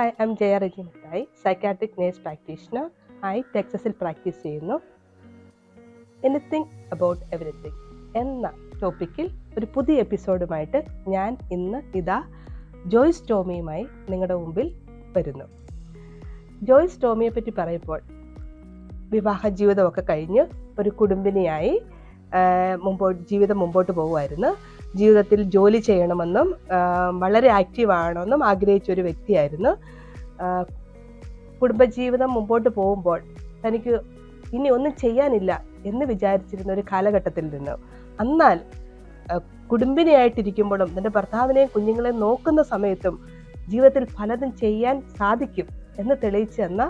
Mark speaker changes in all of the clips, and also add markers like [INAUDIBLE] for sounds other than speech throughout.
Speaker 1: Hi I'm Jaya റെജിനത്തായി psychiatric nurse practitioner ആയി ടെക്സസിൽ പ്രാക്ടീസ് ചെയ്യുന്നു. എനിത്തിങ് അബൌട്ട് എവറിത്തിങ് എന്ന ടോപ്പിക്കിൽ ഒരു പുതിയ എപ്പിസോഡുമായിട്ട് ഞാൻ ഇന്ന് ഇതാ ജോയ്സ് ടോമിയുമായി നിങ്ങളുടെ മുമ്പിൽ വരുന്നു. ജോയ്സ് ടോമിയെ പറ്റി പറയുമ്പോൾ വിവാഹ ജീവിതമൊക്കെ കഴിഞ്ഞ് ഒരു കുടുംബിനിയായി മുമ്പോട്ട് ജീവിതം മുമ്പോട്ട് പോകുമായിരുന്നു ജീവിതത്തിൽ ജോലി ചെയ്യണമെന്നും വളരെ ആക്റ്റീവ് ആകണമെന്നും ആഗ്രഹിച്ച ഒരു വ്യക്തിയായിരുന്നു കുടുംബജീവിതം മുമ്പോട്ട് പോകുമ്പോൾ തനിക്ക് ഇനി ഒന്നും ചെയ്യാനില്ല എന്ന് വിചാരിച്ചിരുന്ന ഒരു കാലഘട്ടത്തിൽ നിന്ന് എന്നാൽ കുടുംബിനിയായിട്ടിരിക്കുമ്പോഴും തന്റെ ഭർത്താവിനെയും കുഞ്ഞുങ്ങളെയും നോക്കുന്ന സമയത്തും ജീവിതത്തിൽ പലതും ചെയ്യാൻ സാധിക്കും എന്ന് തെളിയിച്ചു തന്ന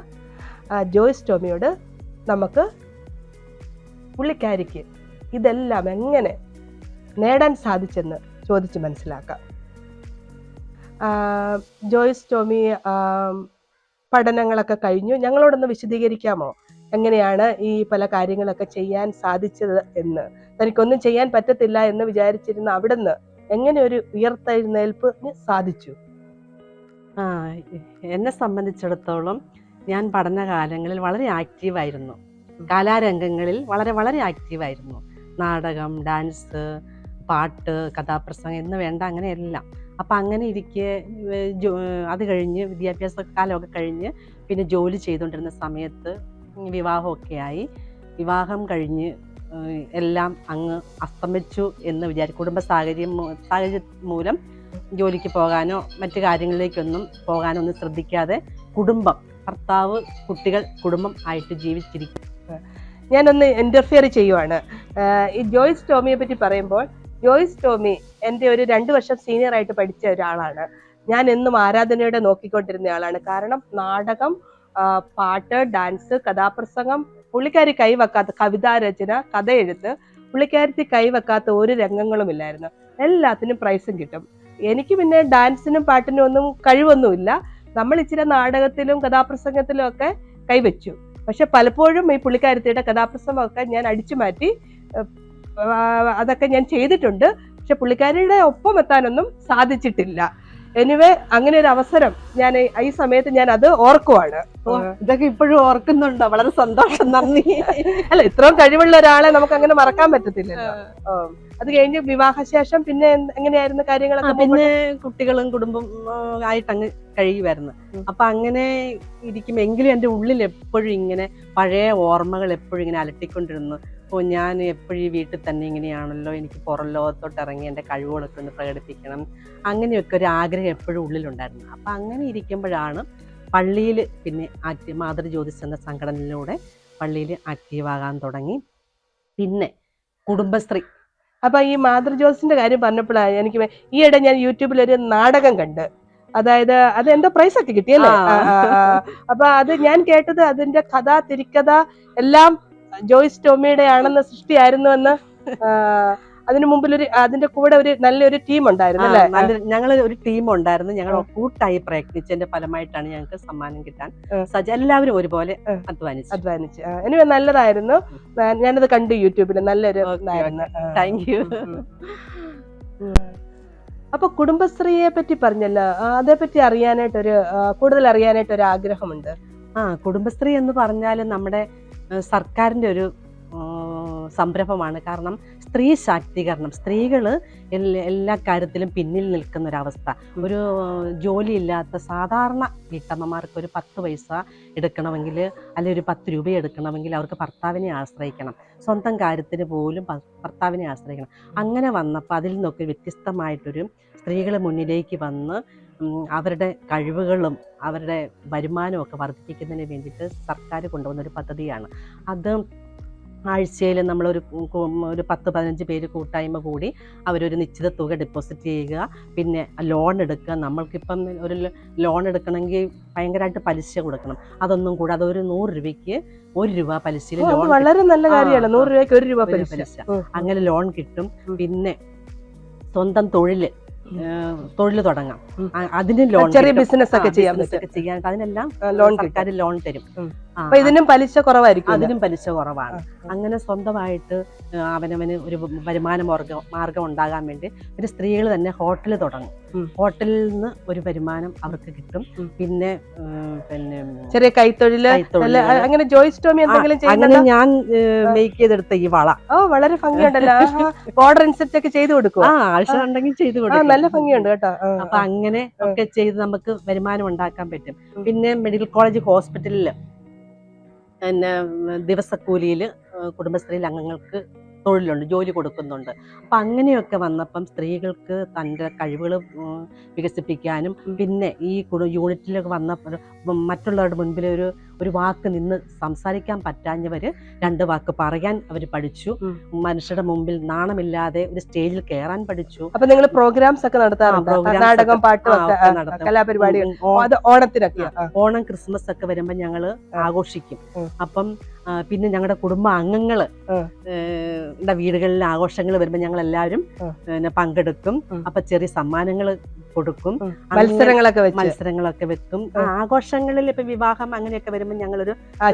Speaker 1: ജോയ്സ് ടോമിയോട് നമുക്ക് പുള്ളിക്കാരിക്ക് ഇതെല്ലാം എങ്ങനെ നേടാൻ സാധിച്ചെന്ന് ചോദിച്ച് മനസ്സിലാക്കാം. ജോയിസ് ടോമി പഠനങ്ങളൊക്കെ കഴിഞ്ഞു. ഞങ്ങളോടൊന്ന് വിശദീകരിക്കാമോ? എങ്ങനെയാണ് ഈ പല കാര്യങ്ങളൊക്കെ ചെയ്യാൻ സാധിച്ചത് എന്ന്? തനിക്കൊന്നും ചെയ്യാൻ പറ്റത്തില്ല എന്ന് വിചാരിച്ചിരുന്ന അവിടുന്ന് എങ്ങനെ ഒരു ഉയർത്തെഴുന്നേൽപ്പിന് സാധിച്ചു?
Speaker 2: എന്നെ സംബന്ധിച്ചിടത്തോളം ഞാൻ പഠനകാലങ്ങളിൽ വളരെ ആക്റ്റീവായിരുന്നു കലാരംഗങ്ങളിൽ വളരെ വളരെ ആക്റ്റീവായിരുന്നു നാടകം ഡാൻസ് പാട്ട് കഥാപ്രസംഗം എന്ന് വേണ്ട അങ്ങനെ എല്ലാം അപ്പം അങ്ങനെ ഇരിക്കെ അത് കഴിഞ്ഞ് വിദ്യാഭ്യാസ കാലമൊക്കെ കഴിഞ്ഞ് പിന്നെ ജോലി ചെയ്തുകൊണ്ടിരുന്ന സമയത്ത് വിവാഹമൊക്കെ ആയി. വിവാഹം കഴിഞ്ഞ് എല്ലാം അങ്ങ് അസ്തമിച്ചു എന്ന് വിചാരിച്ചു കുടുംബ സാഹചര്യം സാഹചര്യം മൂലം ജോലിക്ക് പോകാനോ മറ്റു കാര്യങ്ങളിലേക്കൊന്നും പോകാനോ ഒന്നും ശ്രദ്ധിക്കാതെ കുടുംബം ഭർത്താവ് കുട്ടികൾ കുടുംബം ആയിട്ട് ജീവിച്ചിരിക്കും.
Speaker 1: ഞാനൊന്ന് ഇന്റർഫിയർ ചെയ്യുവാണ്. ഈ ജോയ്സ് ടോമിയെ പറ്റി പറയുമ്പോൾ ജോയ്സ് ടോമി എന്റെ ഒരു രണ്ട് വർഷം സീനിയർ ആയിട്ട് പഠിച്ച ഒരാളാണ്. ഞാൻ എന്നും ആരാധനയോടെ നോക്കിക്കൊണ്ടിരുന്ന ആളാണ്. കാരണം നാടകം പാട്ട് ഡാൻസ് കഥാപ്രസംഗം പുള്ളിക്കാരി കൈവെക്കാത്ത കവിതാരചന കഥ എഴുത്ത് പുള്ളിക്കാരത്തി കൈവെക്കാത്ത ഒരു രംഗങ്ങളുമില്ലായിരുന്നു എല്ലാത്തിനും പ്രൈസും കിട്ടും. എനിക്ക് പിന്നെ ഡാൻസിനും പാട്ടിനും ഒന്നും കഴിവൊന്നുമില്ല. നമ്മൾ ഇച്ചിരി നാടകത്തിലും കഥാപ്രസംഗത്തിലും ഒക്കെ കൈവച്ചു പക്ഷെ പലപ്പോഴും ഈ പുള്ളിക്കാരത്തിയുടെ കഥാപ്രസംഗമൊക്കെ ഞാൻ അടിച്ചു മാറ്റി അതൊക്കെ ഞാൻ ചെയ്തിട്ടുണ്ട്. പക്ഷെ പുള്ളിക്കാരിയുടെ ഒപ്പം എത്താനൊന്നും സാധിച്ചിട്ടില്ല. എനിവേ അങ്ങനെ ഒരു അവസരം ഞാൻ ഈ- സമയത്ത് ഞാൻ അത് ഓർക്കുവാണ്.
Speaker 2: ഇതൊക്കെ ഇപ്പോഴും ഓർക്കുന്നുണ്ടോ? വളരെ സന്തോഷം നന്ദി. [LAUGHS]
Speaker 1: അല്ല ഇത്രയും കഴിവുള്ള ഒരാളെ നമുക്ക് അങ്ങനെ മറക്കാൻ പറ്റത്തില്ലല്ലോ. അത് കഴിഞ്ഞ് വിവാഹശേഷം പിന്നെ എങ്ങനെയായിരുന്നു കാര്യങ്ങളൊക്കെ
Speaker 2: പിന്നെ കുട്ടികളും കുടുംബം ആയിട്ട് അങ്ങ് കഴിയുമായിരുന്നു.
Speaker 1: വരുന്നു
Speaker 2: അപ്പൊ അങ്ങനെ ഇരിക്കുമ്പോ എങ്കിലും എന്റെ ഉള്ളിൽ എപ്പോഴും ഇങ്ങനെ പഴയ ഓർമ്മകൾ എപ്പോഴും ഇങ്ങനെ അലട്ടിക്കൊണ്ടിരുന്നു. ഓ ഞാൻ എപ്പോഴും വീട്ടിൽ തന്നെ ഇങ്ങനെയാണല്ലോ എനിക്ക് പുറം ലോകത്തോട്ട് ഇറങ്ങി എന്റെ കഴിവുകളൊക്കെ ഒന്ന് പ്രകടിപ്പിക്കണം അങ്ങനെയൊക്കെ ഒരു ആഗ്രഹം എപ്പോഴും ഉള്ളിലുണ്ടായിരുന്നു. അപ്പോൾ അങ്ങനെ ഇരിക്കുമ്പോഴാണ് പള്ളിയിൽ പിന്നെ ആക്റ്റീവ് മാതൃജ്യോതിസ് എന്ന സംഘടനയിലൂടെ പള്ളിയിൽ ആക്റ്റീവാകാൻ തുടങ്ങി. പിന്നെ കുടുംബശ്രീ.
Speaker 1: അപ്പം ഈ മാതൃ മാതൃജോസിന്റെ കാര്യം പറഞ്ഞപ്പോഴാണ് എനിക്ക് ഈയിടെ ഞാൻ യൂട്യൂബിൽ ഒരു നാടകം കണ്ട്. അതായത് അത് എന്തോ പ്രൈസ് ഒക്കെ കിട്ടിയല്ലേ. അപ്പൊ അത് ഞാൻ കേട്ടത് അതിന്റെ കഥ തിരിക്കഥ എല്ലാം ജോയ്സ് ടോമിയുടെ ആണെന്ന സൃഷ്ടിയായിരുന്നു എന്ന് ആ, അതിനു മുമ്പിൽ ഒരു അതിന്റെ കൂടെ ഒരു നല്ലൊരു ടീം ഉണ്ടായിരുന്നു അല്ലേ?
Speaker 2: ഞങ്ങൾ ഒരു ടീം ഉണ്ടായിരുന്നു ഞങ്ങൾ. കൂട്ടായി പ്രയത്നിച്ചതിന്റെ ഫലമായിട്ടാണ് ഞങ്ങൾക്ക് സമ്മാനം കിട്ടാൻ. സജ എല്ലാവരും ഒരുപോലെ അധ്വാനിച്ചു.
Speaker 1: അധ്വാനിച്ചു. എനിവേ നല്ലതായിരുന്നു. ഞാനത് കണ്ടു യൂട്യൂബിൽ. നല്ലൊരു
Speaker 2: താങ്ക് യു.
Speaker 1: അപ്പൊ കുടുംബശ്രീയെ പറ്റി പറഞ്ഞല്ലോ. അതേപ്പറ്റി അറിയാനായിട്ടൊരു കൂടുതൽ അറിയാനായിട്ട് ഒരു ആഗ്രഹമുണ്ട്
Speaker 2: ആ കുടുംബശ്രീ എന്ന് പറഞ്ഞാൽ നമ്മുടെ ആ, സർക്കാരിന്റെ ഒരു സംരംഭമാണ്. കാരണം സ്ത്രീ ശാക്തീകരണം സ്ത്രീകൾ എല്ലാ കാര്യത്തിലും പിന്നിൽ നിൽക്കുന്ന ഒരവസ്ഥ. ഒരു ജോലിയില്ലാത്ത സാധാരണ വീട്ടമ്മമാർക്ക് ഒരു പത്ത് പൈസ എടുക്കണമെങ്കിൽ അല്ലെങ്കിൽ ഒരു പത്ത് രൂപ എടുക്കണമെങ്കിൽ അവർക്ക് ഭർത്താവിനെ ആശ്രയിക്കണം. സ്വന്തം കാര്യത്തിന് പോലും ഭർത്താവിനെ ആശ്രയിക്കണം. അങ്ങനെ വന്നപ്പോൾ അതിൽ നിന്നൊക്കെ വ്യത്യസ്തമായിട്ടൊരു സ്ത്രീകൾ മുന്നിലേക്ക് വന്ന് അവരുടെ കഴിവുകളും അവരുടെ വരുമാനവും ഒക്കെ വർദ്ധിപ്പിക്കുന്നതിന് വേണ്ടിയിട്ട് സർക്കാർ കൊണ്ടുവന്ന ഒരു പദ്ധതിയാണ്. അത് ആഴ്ചയിൽ നമ്മളൊരു ഒരു പത്ത് പതിനഞ്ച് പേര് കൂട്ടായ്മ കൂടി അവരൊരു നിശ്ചിത തുക ഡെപ്പോസിറ്റ് ചെയ്യുക പിന്നെ ലോൺ എടുക്കുക. നമ്മൾക്കിപ്പം ഒരു ലോൺ എടുക്കണമെങ്കിൽ ഭയങ്കരമായിട്ട് പലിശ കൊടുക്കണം. അതൊന്നും കൂടെ അതൊരു നൂറ് രൂപയ്ക്ക് ഒരു രൂപ പലിശയിൽ ലോൺ
Speaker 1: വളരെ നല്ല കാര്യമാണ് നൂറ് രൂപയ്ക്ക് ഒരു രൂപ പലിശ.
Speaker 2: അങ്ങനെ ലോൺ കിട്ടും. പിന്നെ സ്വന്തം തൊഴിൽ. തൊഴിൽ തുടങ്ങാം. അതിന് ലോൺ
Speaker 1: ചെറിയ ബിസിനസ് ഒക്കെ ചെയ്യാൻ പറ്റും.
Speaker 2: ചെയ്യാൻ അതിനെല്ലാം
Speaker 1: ലോൺ
Speaker 2: സർക്കാർ ലോൺ തരും.
Speaker 1: അപ്പൊ ഇതിനും പലിശ കുറവായിരിക്കും
Speaker 2: അതിനും പലിശ കുറവാണ്. അങ്ങനെ സ്വന്തമായിട്ട് അവനവന് ഒരു വരുമാന മാർഗം മാർഗം ഉണ്ടാകാൻ വേണ്ടി പിന്നെ സ്ത്രീകൾ തന്നെ ഹോട്ടൽ തുടങ്ങും. ഹോട്ടലിൽ നിന്ന് ഒരു വരുമാനം അവർക്ക് കിട്ടും. പിന്നെ പിന്നെ
Speaker 1: ചെറിയ കൈത്തൊഴിൽ അങ്ങനെ ജോയിസ് ടോമി എന്തെങ്കിലും
Speaker 2: അങ്ങനെ ഞാൻ മേക്ക് ചെയ്തെടുത്ത ഈ വള.
Speaker 1: ഓ വളരെ ഭംഗിയുണ്ടല്ലോ. [LAUGHS] ഓർഡർ അനുസരിച്ച് ഒക്കെ ചെയ്തു കൊടുക്കും
Speaker 2: ആ ആവശ്യം ഉണ്ടെങ്കിൽ ചെയ്തു കൊടുക്കും.
Speaker 1: നല്ല ഭംഗിയുണ്ട് കേട്ടോ.
Speaker 2: അപ്പൊ അങ്ങനെ ഒക്കെ ചെയ്ത് നമുക്ക് വരുമാനം ഉണ്ടാക്കാൻ പറ്റും. പിന്നെ മെഡിക്കൽ കോളേജ് ഹോസ്പിറ്റലിൽ പിന്നെ ദിവസക്കൂലിയിൽ കുടുംബശ്രീയിൽ അംഗങ്ങൾക്ക് തൊഴിലുണ്ട് ജോലി കൊടുക്കുന്നുണ്ട്. അപ്പം അങ്ങനെയൊക്കെ വന്നപ്പം സ്ത്രീകൾക്ക് തന്റെ കഴിവുകൾ വികസിപ്പിക്കാനും പിന്നെ ഈ യൂണിറ്റിലൊക്കെ വന്നപ്പോൾ മറ്റുള്ളവരുടെ മുൻപിൽ ഒരു ഒരു വാക്ക് നിന്ന് സംസാരിക്കാൻ പറ്റാഞ്ഞവർ രണ്ട് വാക്ക് പറയാൻ അവർ പഠിച്ചു. മനുഷ്യരുടെ മുമ്പിൽ നാണമില്ലാതെ ഒരു സ്റ്റേജിൽ കയറാൻ പഠിച്ചു.
Speaker 1: അപ്പൊ നിങ്ങൾ പ്രോഗ്രാംസ് ഒക്കെ നാടകം പാട്ടും അത് ഓണത്തിനൊക്കെ
Speaker 2: ഓണം ക്രിസ്മസ് ഒക്കെ വരുമ്പോൾ ഞങ്ങൾ ആഘോഷിക്കും. അപ്പം പിന്നെ ഞങ്ങളുടെ കുടുംബ അംഗങ്ങൾ. വീടുകളിൽ ആഘോഷങ്ങൾ വരുമ്പോൾ ഞങ്ങൾ എല്ലാവരും പങ്കെടുക്കും. അപ്പൊ ചെറിയ സമ്മാനങ്ങൾ കൊടുക്കും.
Speaker 1: മത്സരങ്ങളൊക്കെ
Speaker 2: മത്സരങ്ങളൊക്കെ വെക്കും. ആഘോഷങ്ങളിൽ ഇപ്പൊ വിവാഹം അങ്ങനെയൊക്കെ വരുമ്പോൾ ഞങ്ങളൊരു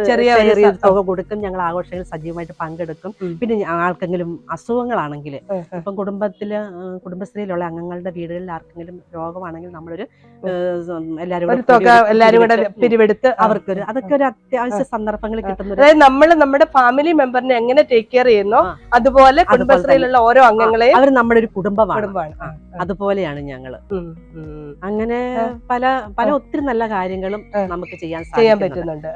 Speaker 1: ചെറിയ
Speaker 2: തുക കൊടുക്കും. ഞങ്ങൾ ആഘോഷങ്ങൾ സജീവമായിട്ട് പങ്കെടുക്കും. പിന്നെ ആർക്കെങ്കിലും അസുഖങ്ങളാണെങ്കിൽ. ഇപ്പം കുടുംബത്തിൽ കുടുംബശ്രീയിലുള്ള അംഗങ്ങളുടെ വീടുകളിൽ ആർക്കെങ്കിലും രോഗമാണെങ്കിൽ നമ്മളൊരു എല്ലാവരും എല്ലാവരും
Speaker 1: പിരിവെടുത്ത്
Speaker 2: അവർക്കൊരു. അതൊക്കെ ഒരു അത്യാവശ്യ സന്ദർഭങ്ങളിൽ കിട്ടുന്ന
Speaker 1: അതായത് നമ്മൾ നമ്മുടെ ഫാമിലി മെമ്പറിനെ എങ്ങനെ ടേക്ക് കെയർ ചെയ്യുന്നോ അതുപോലെ കുടുംബശ്രീയിലുള്ള ഓരോ അംഗങ്ങളെ
Speaker 2: അവർ നമ്മുടെ ഒരു കുടുംബമാണ്.
Speaker 1: കുടുംബമാണ്.
Speaker 2: അതുപോലെയാണ്
Speaker 1: ഞങ്ങൾ.
Speaker 2: അങ്ങനെ പല പല ഒത്തിരി നല്ല കാര്യങ്ങളും നമുക്ക് ചെയ്യാൻ
Speaker 1: ചെയ്യാൻ. പറ്റുന്നുണ്ട്.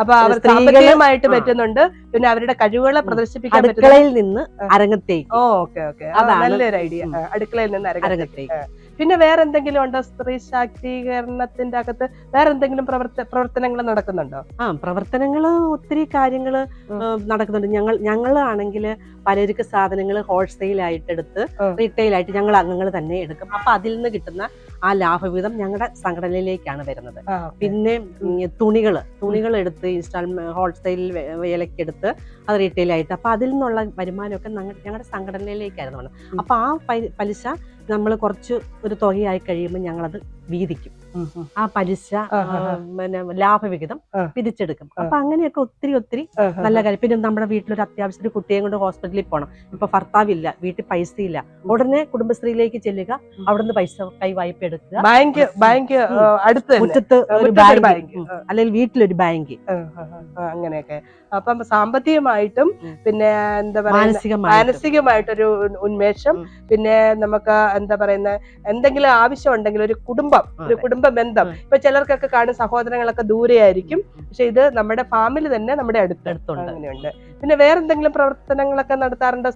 Speaker 1: അപ്പൊ അവർ
Speaker 2: സ്ത്രീകളുമായിട്ട്
Speaker 1: സാമ്പത്തികമായിട്ട് പറ്റുന്നുണ്ട്. പിന്നെ അവരുടെ കഴിവുകളെ പ്രദർശിപ്പിക്കാൻ
Speaker 2: അടുക്കളയിൽ നിന്ന്. അരങ്ങത്തേക്ക്
Speaker 1: ഓക്കെ ഓക്കെ.
Speaker 2: അതാണ്
Speaker 1: നല്ലൊരു ഐഡിയ. അടുക്കളയിൽ നിന്ന് അരങ്ങ
Speaker 2: അരങ്ങത്തേക്ക്
Speaker 1: പിന്നെ വേറെ എന്തെങ്കിലും ഉണ്ടോ? സ്ത്രീ ശാക്തീകരണത്തിന്റെ അകത്ത് വേറെ എന്തെങ്കിലും പ്രവർത്ത പ്രവർത്തനങ്ങൾ നടക്കുന്നുണ്ടോ?
Speaker 2: ആ പ്രവർത്തനങ്ങൾ ഒത്തിരി കാര്യങ്ങൾ നടക്കുന്നുണ്ട്. ഞങ്ങൾ ഞങ്ങളാണെങ്കിൽ പലചരക്ക് സാധനങ്ങൾ ഹോൾസെയിൽ ആയിട്ട് എടുത്ത്. റീറ്റെയിൽ ആയിട്ട് ഞങ്ങൾ അംഗങ്ങൾ തന്നെ എടുക്കും. അപ്പൊ അതിൽ നിന്ന് കിട്ടുന്ന ആ ലാഭവിഹിതം ഞങ്ങളുടെ സംഘടനയിലേക്കാണ് വരുന്നത്. പിന്നെ തുണികൾ തുണികൾ എടുത്ത് ഇൻസ്റ്റാൾമെന്റ് ഹോൾസെയിൽ വിലക്കെടുത്ത് അത് റീറ്റെയിൽ ആയിട്ട് അപ്പൊ അതിൽ നിന്നുള്ള വരുമാനമൊക്കെ ഞങ്ങളുടെ സംഘടനയിലേക്കായിരുന്നു വന്നത്.
Speaker 1: ഉം.
Speaker 2: അപ്പൊ ആ പലിശ നമ്മൾ കുറച്ച് ഒരു തുകയായി കഴിയുമ്പോൾ ഞങ്ങളത് വീതിക്കും. ആ പലിശ പിന്നെ ലാഭവിഹിതം. പിരിച്ചെടുക്കും. അപ്പൊ അങ്ങനെയൊക്കെ ഒത്തിരി ഒത്തിരി നല്ല കാര്യം. പിന്നെ നമ്മുടെ വീട്ടിലൊരു അത്യാവശ്യത്തിന് കുട്ടിയെ കൊണ്ട് ഹോസ്പിറ്റലിൽ പോകണം ഇപ്പൊ ഭർത്താവില്ല വീട്ടിൽ പൈസ ഇല്ല ഉടനെ കുടുംബശ്രീയിലേക്ക് ചെല്ലുക അവിടുന്ന് പൈസ കൈ വായ്പ എടുക്കുക.
Speaker 1: Bank bank. അടുത്ത്
Speaker 2: മുറ്റത്ത് ഒരു ബാങ്ക്. അല്ലെങ്കിൽ വീട്ടിലൊരു ബാങ്ക്.
Speaker 1: അങ്ങനെയൊക്കെ. അപ്പം സാമ്പത്തികമായിട്ടും പിന്നെ എന്താ പറയുക
Speaker 2: മാനസികമായി
Speaker 1: മാനസികമായിട്ടൊരു ഉന്മേഷം. പിന്നെ നമുക്ക് എന്താ പറയുന്ന എന്തെങ്കിലും ആവശ്യം ഉണ്ടെങ്കിൽ ഒരു കുടുംബം ഒരു കുടുംബ ബന്ധം. ഇപ്പൊ ചിലർക്കൊക്കെ കാണും സഹോദരങ്ങളൊക്കെ ദൂരെയായിരിക്കും. പക്ഷെ ഇത് നമ്മുടെ ഫാമിലി തന്നെ നമ്മുടെ
Speaker 2: അടുത്തടുത്തുണ്ട്
Speaker 1: അങ്ങനെയുണ്ട്. പിന്നെ വേറെന്തെങ്കിലും പ്രവർത്തനങ്ങളൊക്കെ നടത്താറുണ്ട്?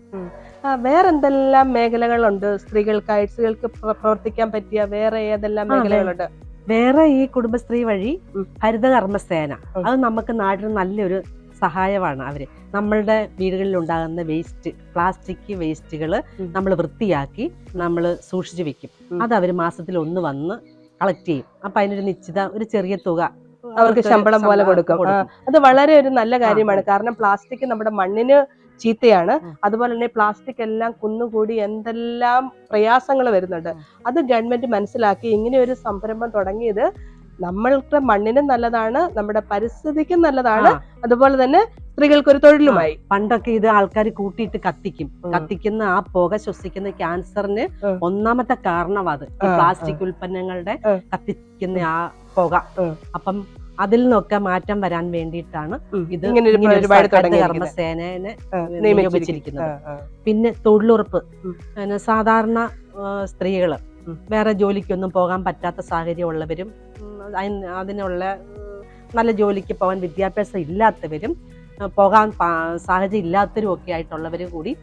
Speaker 1: വേറെന്തെല്ലാം മേഖലകളുണ്ട്? സ്ത്രീകൾക്കായി സ്ത്രീകൾക്ക് പ്ര- പ്രവർത്തിക്കാൻ പറ്റിയ വേറെ ഏതെല്ലാം മേഖലകളുണ്ട്?
Speaker 2: വേറെ. ഈ കുടുംബശ്രീ വഴി. ഹരിതകർമ്മസേന. അത് നമുക്ക് നാട്ടിൽ നല്ലൊരു സഹായമാണ് അവർ. നമ്മളുടെ വീടുകളിൽ ഉണ്ടാകുന്ന വേസ്റ്റ് പ്ലാസ്റ്റിക് വേസ്റ്റുകൾ നമ്മൾ വൃത്തിയാക്കി നമ്മൾ സൂക്ഷിച്ചു വെക്കും. അത് അവർ മാസത്തിൽ ഒന്ന് വന്ന് കളക്ട് ചെയ്യും. അപ്പൊ അതിനൊരു നിശ്ചിത ഒരു ചെറിയ തുക
Speaker 1: അവർക്ക് ശമ്പളം പോലെ കൊടുക്കും. അത് വളരെ ഒരു നല്ല കാര്യമാണ്. കാരണം പ്ലാസ്റ്റിക് നമ്മുടെ മണ്ണിന് ചീത്തയാണ്. അതുപോലെ തന്നെ പ്ലാസ്റ്റിക് എല്ലാം കുന്നുകൂടി എന്തെല്ലാം പ്രയാസങ്ങൾ വരുന്നുണ്ട്. അത് ഗവൺമെന്റ് മനസ്സിലാക്കി. ഇങ്ങനെ ഒരു സംരംഭം തുടങ്ങിയത് നമ്മളുടെ മണ്ണിനും നല്ലതാണ് നമ്മുടെ പരിസ്ഥിതിക്കും നല്ലതാണ്. അതുപോലെ തന്നെ സ്ത്രീകൾക്ക് ഒരു തൊഴിലുമായി
Speaker 2: പണ്ടൊക്കെ ഇത് ആൾക്കാർ കൂട്ടിയിട്ട് കത്തിക്കും. കത്തിക്കുന്ന ആ പുക ശ്വസിക്കുന്ന ക്യാൻസറിന് ഒന്നാമത്തെ കാരണം അത്. പ്ലാസ്റ്റിക് ഉൽപ്പന്നങ്ങളുടെ. കത്തിക്കുന്ന ആ. പുക. അപ്പം അതിൽ നിന്നൊക്കെ മാറ്റം വരാൻ വേണ്ടിയിട്ടാണ് ഇത്. കർമ്മസേനനെ നിയോഗിച്ചിരിക്കുന്നത്. പിന്നെ തൊഴിലുറപ്പ്. സാധാരണ
Speaker 1: സ്ത്രീകൾ
Speaker 2: വേറെ ജോലിക്കൊന്നും പോകാൻ പറ്റാത്ത സാഹചര്യം ഉള്ളവരും അതിനുള്ള നല്ല ജോലിക്ക് പോകാൻ വിദ്യാഭ്യാസം ഇല്ലാത്തവരും പോകാൻ സാഹചര്യം ഇല്ലാത്തവരും ഒക്കെ ആയിട്ടുള്ളവരും കൂടി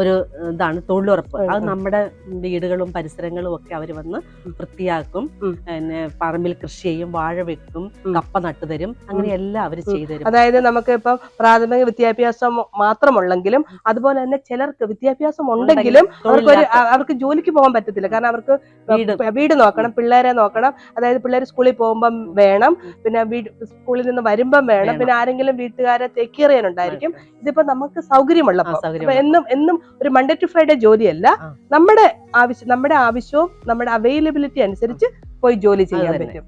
Speaker 2: ഒരു ഇതാണ് തൊഴിലുറപ്പ്. അത് നമ്മുടെ വീടുകളും പരിസരങ്ങളും ഒക്കെ അവർ വന്ന് വൃത്തിയാക്കും. പിന്നെ പറമ്പിൽ കൃഷി ചെയ്യും വാഴ വെക്കും കപ്പ നട്ടുതരും അങ്ങനെ എല്ലാം അവർ
Speaker 1: ചെയ്തുതരും
Speaker 2: ചെയ്തു തരും.
Speaker 1: അതായത് നമുക്ക് ഇപ്പം പ്രാഥമിക വിദ്യാഭ്യാസം മാത്രമുള്ളെങ്കിലും അതുപോലെ തന്നെ ചിലർക്ക് വിദ്യാഭ്യാസം ഉണ്ടെങ്കിലും
Speaker 2: അവർക്ക്
Speaker 1: ഒരു അവർക്ക് ജോലിക്ക് പോകാൻ പറ്റത്തില്ല. കാരണം അവർക്ക്
Speaker 2: വീട്.
Speaker 1: വീട് നോക്കണം പിള്ളേരെ നോക്കണം. അതായത് പിള്ളേർ സ്കൂളിൽ പോകുമ്പം വേണം. പിന്നെ വീട് സ്കൂളിൽ നിന്ന് വരുമ്പം വേണം. പിന്നെ ആരെങ്കിലും വീട്ടുകാരെ ടേക്ക് കെയർ ചെയ്യാനുണ്ടായിരിക്കും ഇതിപ്പോ നമുക്ക് സൗകര്യമുള്ള എന്നും എന്നും ഒരു മൺഡേ ടു ഫ്രൈഡേ ജോലിയല്ല. നമ്മുടെ ആവശ്യം നമ്മുടെ ആവശ്യവും നമ്മുടെ അവൈലബിലിറ്റി അനുസരിച്ച് പോയി ജോലി ചെയ്യാൻ പറ്റും.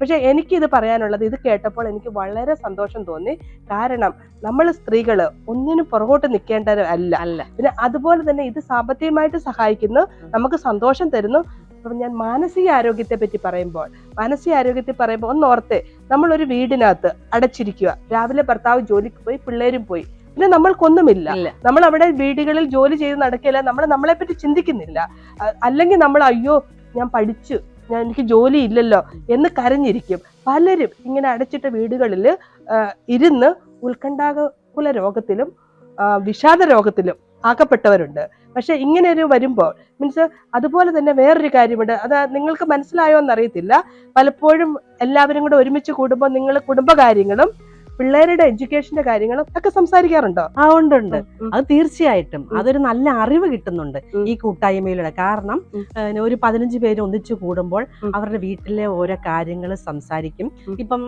Speaker 1: പക്ഷെ എനിക്ക് ഇത് പറയാനുള്ളത് ഇത് കേട്ടപ്പോൾ എനിക്ക് വളരെ സന്തോഷം തോന്നി. കാരണം നമ്മൾ സ്ത്രീകൾ ഒന്നിനും പുറകോട്ട് നിൽക്കേണ്ട
Speaker 2: അല്ല. അല്ല.
Speaker 1: പിന്നെ അതുപോലെ തന്നെ ഇത് സാമ്പത്തികമായിട്ട് സഹായിക്കുന്നു നമുക്ക് സന്തോഷം തരുന്നു. അപ്പം ഞാൻ മാനസിക ആരോഗ്യത്തെ പറ്റി പറയുമ്പോൾ മാനസിക ആരോഗ്യത്തെ പറയുമ്പോൾ ഒന്ന് ഓർത്തേ നമ്മൾ ഒരു വീടിനകത്ത് അടച്ചിരിക്കുക. രാവിലെ ഭർത്താവ് ജോലിക്ക് പോയി പിള്ളേരും പോയി. പിന്നെ നമ്മൾക്കൊന്നുമില്ല. നമ്മൾ അവിടെ വീടുകളിൽ ജോലി ചെയ്ത് നടക്കില്ല നമ്മൾ നമ്മളെ പറ്റി ചിന്തിക്കുന്നില്ല. അല്ലെങ്കിൽ നമ്മൾ അയ്യോ ഞാൻ പഠിച്ചു ഞാൻ എനിക്ക് ജോലി ഇല്ലല്ലോ എന്ന് കരഞ്ഞിരിക്കും. പലരും ഇങ്ങനെ അടച്ചിട്ട വീടുകളിൽ ഇരുന്ന് ഉത്കണ്ഠാകുല രോഗത്തിലും ആ, വിഷാദ രോഗത്തിലും ആക്കപ്പെട്ടവരുണ്ട്. പക്ഷെ ഇങ്ങനെ ഒരു വരുമ്പോൾ മീൻസ് അതുപോലെ തന്നെ വേറൊരു കാര്യമുണ്ട്. അത് നിങ്ങൾക്ക് മനസ്സിലായോ എന്നറിയത്തില്ല. പലപ്പോഴും എല്ലാവരും കൂടെ ഒരുമിച്ച് കൂടുമ്പോൾ നിങ്ങൾ കുടുംബകാര്യങ്ങളും പിള്ളേരുടെ എഡ്യൂക്കേഷന്റെ കാര്യങ്ങളും ഒക്കെ സംസാരിക്കാറുണ്ടോ?
Speaker 2: ആ ഉണ്ട് ഉണ്ട്. അത് തീർച്ചയായിട്ടും. അതൊരു നല്ല അറിവ് കിട്ടുന്നുണ്ട്. ഈ കൂട്ടായ്മയിലൂടെ. കാരണം ഒരു പതിനഞ്ച് പേര് ഒന്നിച്ചു കൂടുമ്പോൾ. അവരുടെ വീട്ടിലെ ഓരോ കാര്യങ്ങൾ സംസാരിക്കും. ഇപ്പം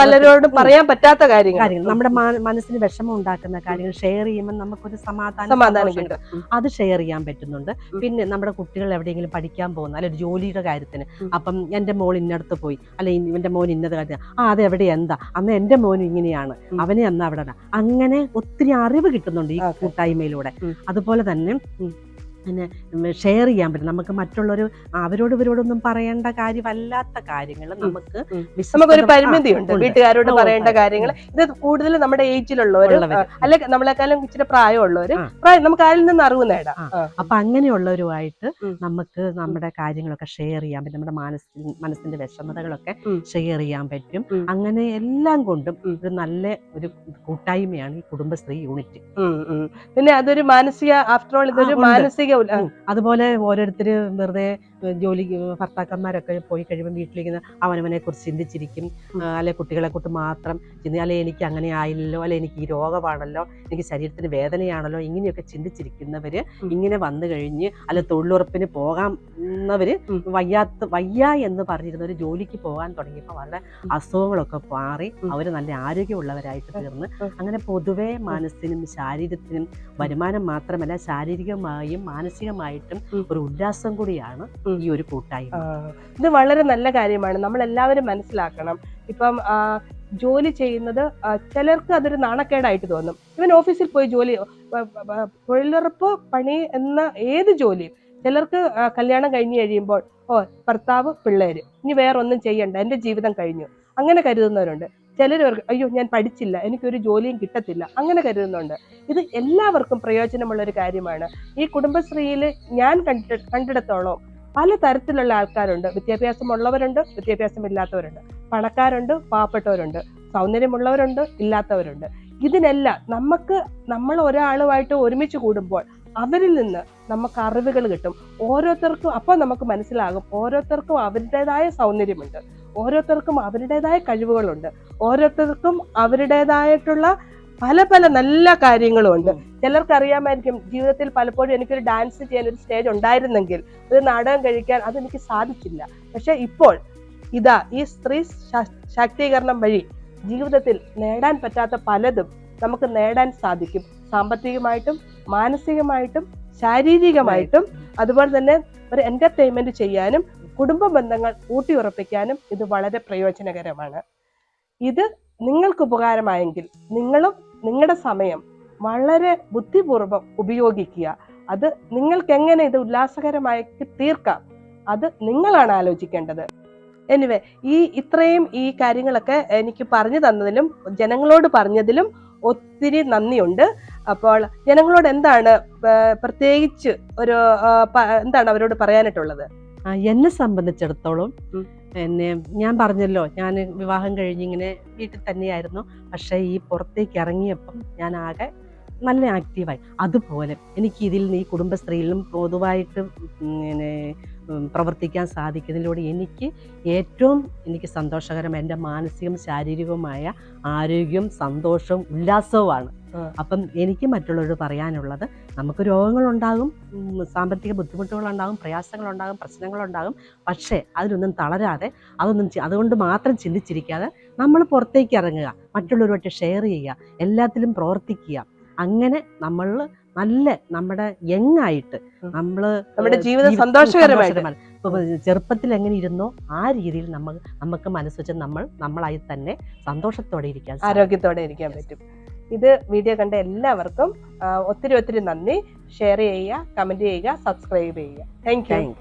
Speaker 1: പലരോടും. പറയാൻ പറ്റാത്ത കാര്യങ്ങൾ.
Speaker 2: കാര്യങ്ങൾ. നമ്മുടെ മനസ്സിന് വിഷമം ഉണ്ടാക്കുന്ന കാര്യങ്ങൾ ഷെയർ ചെയ്യുമ്പോൾ നമുക്കൊരു സമാധാനം
Speaker 1: സമാധാനം കിട്ടും.
Speaker 2: അത് ഷെയർ ചെയ്യാൻ പറ്റുന്നുണ്ട്. പിന്നെ നമ്മുടെ കുട്ടികൾ എവിടെയെങ്കിലും പഠിക്കാൻ പോകുന്ന അല്ലെ ഒരു ജോലിയുടെ കാര്യത്തിന്. അപ്പം എന്റെ മോൾ ഇന്നടത്ത് പോയി. അല്ലെ എന്റെ മോൻ ഇന്നത് കാര്യത്തിന് ആ അത് എവിടെ എന്താ? അന്ന് എന്റെ മോൻ ഇങ്ങനെയാണ്. അവനെ അന്ന് അവിടെ അങ്ങനെ ഒത്തിരി അറിവ് കിട്ടുന്നുണ്ട് ഈ. കൂട്ടായ്മയിലൂടെ. അതുപോലെ തന്നെ. പിന്നെ ഷെയർ ചെയ്യാൻ പറ്റും. നമുക്ക് മറ്റുള്ളവർ അവരോട് ഇവരോടൊന്നും പറയേണ്ട കാര്യമല്ലാത്ത കാര്യങ്ങൾ നമുക്ക്
Speaker 1: നമുക്കൊരു പരിമിതിയുണ്ട്.
Speaker 2: ഉണ്ട്.
Speaker 1: വീട്ടുകാരോട് പറയേണ്ട കാര്യങ്ങൾ ഇത് കൂടുതൽ നമ്മുടെ ഏജിലുള്ളവർ
Speaker 2: അല്ലെങ്കിൽ
Speaker 1: അല്ലെ നമ്മളെക്കാളും ഇച്ചിരി പ്രായമുള്ളവര്
Speaker 2: ആ.
Speaker 1: പ്രായം നമുക്ക് ആരിൽ നിന്ന് അറിവ് നേടാം.
Speaker 2: അപ്പൊ അങ്ങനെയുള്ളവരുമായിട്ട് നമുക്ക് നമ്മുടെ കാര്യങ്ങളൊക്കെ ഷെയർ ചെയ്യാൻ പറ്റും. നമ്മുടെ മനസ്സിൽ മനസ്സിന്റെ വിഷമതകളൊക്കെ ഷെയർ ചെയ്യാൻ പറ്റും. അങ്ങനെ എല്ലാം കൊണ്ടും. ഒരു നല്ല ഒരു കൂട്ടായ്മയാണ് ഈ കുടുംബശ്രീ യൂണിറ്റ്.
Speaker 1: പിന്നെ അതൊരു മാനസിക ആഫ്റ്റർ ഓൾ ഇതൊരു മാനസിക ഉൽ-
Speaker 2: അതുപോലെ ഓരോരുത്തർ വെറുതെ ജോലി ഭർത്താക്കന്മാരൊക്കെ പോയി കഴിയുമ്പോൾ വീട്ടിലിരിക്കുന്ന അവനവനെ കുറിച്ച് ചിന്തിച്ചിരിക്കും. അല്ലെ കുട്ടികളെ കുറിച്ച് മാത്രം ചിന്തി അല്ലെ എനിക്ക് അങ്ങനെ ആയില്ലല്ലോ അല്ലെ എനിക്ക് ഈ രോഗമാണല്ലോ എനിക്ക് ശരീരത്തിന് വേദനയാണല്ലോ ഇങ്ങനെയൊക്കെ ചിന്തിച്ചിരിക്കുന്നവര് ഇങ്ങനെ വന്നു കഴിഞ്ഞ് അല്ലെ തൊഴിലുറപ്പിന് പോകാവുന്നവര്
Speaker 1: ഉം.
Speaker 2: വയ്യാത്ത വയ്യ എന്ന് പറഞ്ഞിരുന്നവര് ജോലിക്ക് പോകാൻ തുടങ്ങിയപ്പോൾ വളരെ
Speaker 1: ഉം.
Speaker 2: അസുഖങ്ങളൊക്കെ മാറി
Speaker 1: അവർ
Speaker 2: അവർ നല്ല ആരോഗ്യമുള്ളവരായിട്ട് തീർന്ന്. അങ്ങനെ പൊതുവേ മനസ്സിനും ശാരീരത്തിനും വരുമാനം മാത്രമല്ല ശാരീരികമായും മാനസികമായിട്ടും ഒരു ഉല്ലാസം കൂടിയാണ് ഈ ഒരു കൂട്ടായ്മ.
Speaker 1: ഇത് വളരെ നല്ല കാര്യമാണ്. നമ്മൾ എല്ലാവരും മനസ്സിലാക്കണം. ഇപ്പം ജോലി ചെയ്യുന്നത് ചിലർക്ക് അതൊരു നാണക്കേടായിട്ട് തോന്നും. ഇവൻ ഓഫീസിൽ പോയി ജോലി തൊഴിലുറപ്പ് പണി എന്ന ഏത് ജോലിയും ചിലർക്ക് കല്യാണം കഴിഞ്ഞ് കഴിയുമ്പോൾ ഓ ഭർത്താവ് പിള്ളേര് ഇനി വേറൊന്നും ചെയ്യണ്ട എന്റെ ജീവിതം കഴിഞ്ഞു. അങ്ങനെ കരുതുന്നവരുണ്ട്. ചിലർ അയ്യോ ഞാൻ പഠിച്ചില്ല എനിക്കൊരു ജോലിയും കിട്ടത്തില്ല അങ്ങനെ കരുതുന്നുണ്ട്. ഇത് എല്ലാവർക്കും പ്രയോജനമുള്ള ഒരു കാര്യമാണ്. ഈ കുടുംബശ്രീയിൽ ഞാൻ കണ്ടിട്ട് കണ്ടിടത്തോളം പല തരത്തിലുള്ള ആൾക്കാരുണ്ട്. വിദ്യാഭ്യാസമുള്ളവരുണ്ട് വിദ്യാഭ്യാസമില്ലാത്തവരുണ്ട്. പണക്കാരുണ്ട് പാവപ്പെട്ടവരുണ്ട്. സൗന്ദര്യമുള്ളവരുണ്ട് ഇല്ലാത്തവരുണ്ട്. ഇതിനെല്ലാം നമുക്ക് നമ്മൾ ഒരാളുമായിട്ട് ഒരുമിച്ച് കൂടുമ്പോൾ അവരിൽ നിന്ന് നമുക്ക് അറിവുകൾ കിട്ടും. ഓരോരുത്തർക്കും അപ്പം നമുക്ക് മനസ്സിലാകും. ഓരോരുത്തർക്കും അവരുടേതായ സൗന്ദര്യമുണ്ട്. ഓരോരുത്തർക്കും അവരുടേതായ കഴിവുകളുണ്ട്. ഓരോരുത്തർക്കും അവരുടേതായിട്ടുള്ള പല പല നല്ല കാര്യങ്ങളും ഉണ്ട് ചിലർക്ക് അറിയാമായിരിക്കും ജീവിതത്തിൽ പലപ്പോഴും എനിക്കൊരു ഡാൻസ് ചെയ്യാൻ ഒരു സ്റ്റേജ് ഉണ്ടായിരുന്നെങ്കിൽ ഒരു നാടകം കഴിക്കാൻ അതെനിക്ക് സാധിച്ചില്ല. പക്ഷെ ഇപ്പോൾ ഇതാ ഈ സ്ത്രീ ശാക്തീകരണം വഴി ജീവിതത്തിൽ നേടാൻ പറ്റാത്ത പലതും നമുക്ക് നേടാൻ സാധിക്കും. സാമ്പത്തികമായിട്ടും മാനസികമായിട്ടും ശാരീരികമായിട്ടും അതുപോലെ തന്നെ ഒരു എന്റർടൈൻമെന്റ് ചെയ്യാനും കുടുംബ ബന്ധങ്ങൾ ഊട്ടിയുറപ്പിക്കാനും ഇത് വളരെ പ്രയോജനകരമാണ്. ഇത് നിങ്ങൾക്ക് ഉപകാരമായെങ്കിൽ നിങ്ങളും നിങ്ങളുടെ സമയം വളരെ ബുദ്ധിപൂർവം ഉപയോഗിക്കുക. അത് നിങ്ങൾക്ക് എങ്ങനെ ഇത് ഉല്ലാസകരമാക്കി തീർക്കാം? അത് നിങ്ങളാണ് ആലോചിക്കേണ്ടത്. എനിവേ ഈ ഇത്രയും ഈ കാര്യങ്ങളൊക്കെ എനിക്ക് പറഞ്ഞു തന്നതിലും ജനങ്ങളോട് പറഞ്ഞതിലും ഒത്തിരി നന്ദിയുണ്ട്. അപ്പോൾ ജനങ്ങളോട് എന്താണ് പ്രത്യേകിച്ച് ഒരു എന്താണ് അവരോട് പറയാനായിട്ടുള്ളത്?
Speaker 2: ആ, എന്നെ സംബന്ധിച്ചിടത്തോളം
Speaker 1: പിന്നെ
Speaker 2: എന്നെ ഞാൻ പറഞ്ഞല്ലോ ഞാൻ വിവാഹം കഴിഞ്ഞിങ്ങനെ വീട്ടിൽ തന്നെയായിരുന്നു. പക്ഷേ ഈ പുറത്തേക്ക് ഇറങ്ങിയപ്പം ഞാൻ ആകെ നല്ല ആക്റ്റീവായി അതുപോലെ എനിക്ക് ഇതിൽ നിന്ന് ഈ കുടുംബശ്രീയിലും പൊതുവായിട്ട് പിന്നെ പ്രവർത്തിക്കാൻ സാധിക്കുന്നതിലൂടെ എനിക്ക് ഏറ്റവും എനിക്ക് സന്തോഷകരം എന്റെ മാനസികവും ശാരീരികവുമായ ആരോഗ്യവും സന്തോഷവും ഉല്ലാസവുമാണ്. അപ്പം എനിക്ക് മറ്റുള്ളവരോട് പറയാനുള്ളത് നമുക്ക് രോഗങ്ങളുണ്ടാകും സാമ്പത്തിക ബുദ്ധിമുട്ടുകളുണ്ടാകും പ്രയാസങ്ങളുണ്ടാകും പ്രശ്നങ്ങളുണ്ടാകും. പക്ഷേ അതിലൊന്നും തളരാതെ അതൊന്നും അതുകൊണ്ട് മാത്രം ചിന്തിച്ചിരിക്കാതെ നമ്മൾ പുറത്തേക്ക് ഇറങ്ങുക മറ്റുള്ളവരുമായിട്ട് ഷെയർ ചെയ്യുക എല്ലാത്തിലും പ്രവർത്തിക്കുക. അങ്ങനെ നമ്മൾ നല്ല നമ്മുടെ യങ് ആയിട്ട് നമ്മൾ
Speaker 1: നമ്മുടെ ജീവിതം സന്തോഷകരമായിട്ട്.
Speaker 2: ചെറുപ്പത്തിൽ എങ്ങനെ ഇരുന്നോ ആ രീതിയിൽ നമ്മൾ നമുക്ക് മനസ്സ് വെച്ച് നമ്മൾ നമ്മളായി തന്നെ സന്തോഷത്തോടെ ഇരിക്കാൻ
Speaker 1: ആരോഗ്യത്തോടെ ഇരിക്കാൻ പറ്റും. ഇത് വീഡിയോ കണ്ട എല്ലാവർക്കും ഒത്തിരി ഒത്തിരി നന്ദി. ഷെയർ ചെയ്യുക കമന്റ് ചെയ്യുക സബ്സ്ക്രൈബ് ചെയ്യുക. Thank you.